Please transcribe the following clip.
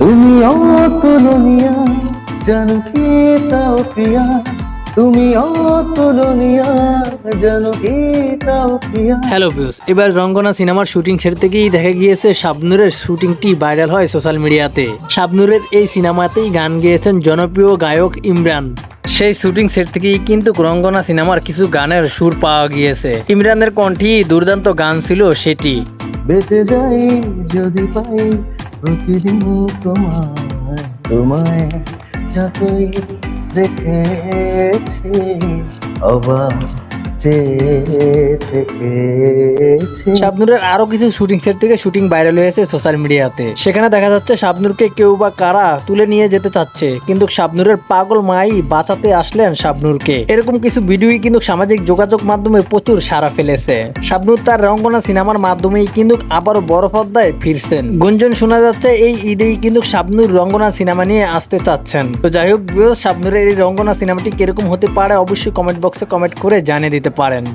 তুমি অতুলনীয়া জানো কি তাও প্রিয়া। তুমি অতুলনীয়া জানো তাও প্রিয়া। হ্যালো ভিউস এবার রঙ্গনা সিনেমার শুটিং সেরে থেকেই দেখা গিয়েছে শাবনুরের শুটিংটি ভাইরাল হয় সোশ্যাল মিডিয়াতে। শাবনুরের এই সিনেমাতেই গান গেয়েছেন জনপ্রিয় গায়ক ইমরান। সেই শুটিং সেট থেকেই কিন্তু রঙ্গনা সিনেমার কিছু গানের সুর পাওয়া গিয়েছে। ইমরানের কণ্ঠী দুর্দান্ত গান ছিল সেটি। বেঁচে যাই যদি পাই প্রতিদিন তোমায় তোমায় যতই দেখেছি অবাক শাবনুরের আরও কিছু শুটিং সেট থেকে শুটিং ভাইরাল হয়েছে সোশ্যাল মিডিয়াতে সেখানে দেখা যাচ্ছে শাবনুরকে কেউ বা কারা তুলে নিয়ে যেতে চাচ্ছে, কিন্তু শাবনুরের পাগল মাই বাঁচাতে আসলেন শাবনুরকে। এরকম কিছু ভিডিওই কিন্তু সামাজিক যোগাযোগ মাধ্যমে প্রচুর সাড়া ফেলেছে। শাবনুর তার রঙ্গনা সিনেমার মাধ্যমেই কিন্তু আবারও বড় পর্দায় ফিরছেন। গুঞ্জন শোনা যাচ্ছে, এই ঈদেই কিন্তু শাবনুর রঙ্গনা সিনেমা নিয়ে আসতে চাচ্ছেন। তো যাই হোক শাবনুরের এই রঙ্গনা সিনেমাটি কীরকম হতে পারে অবশ্যই কমেন্ট বক্সে কমেন্ট করে জানিয়ে দিতে পারেন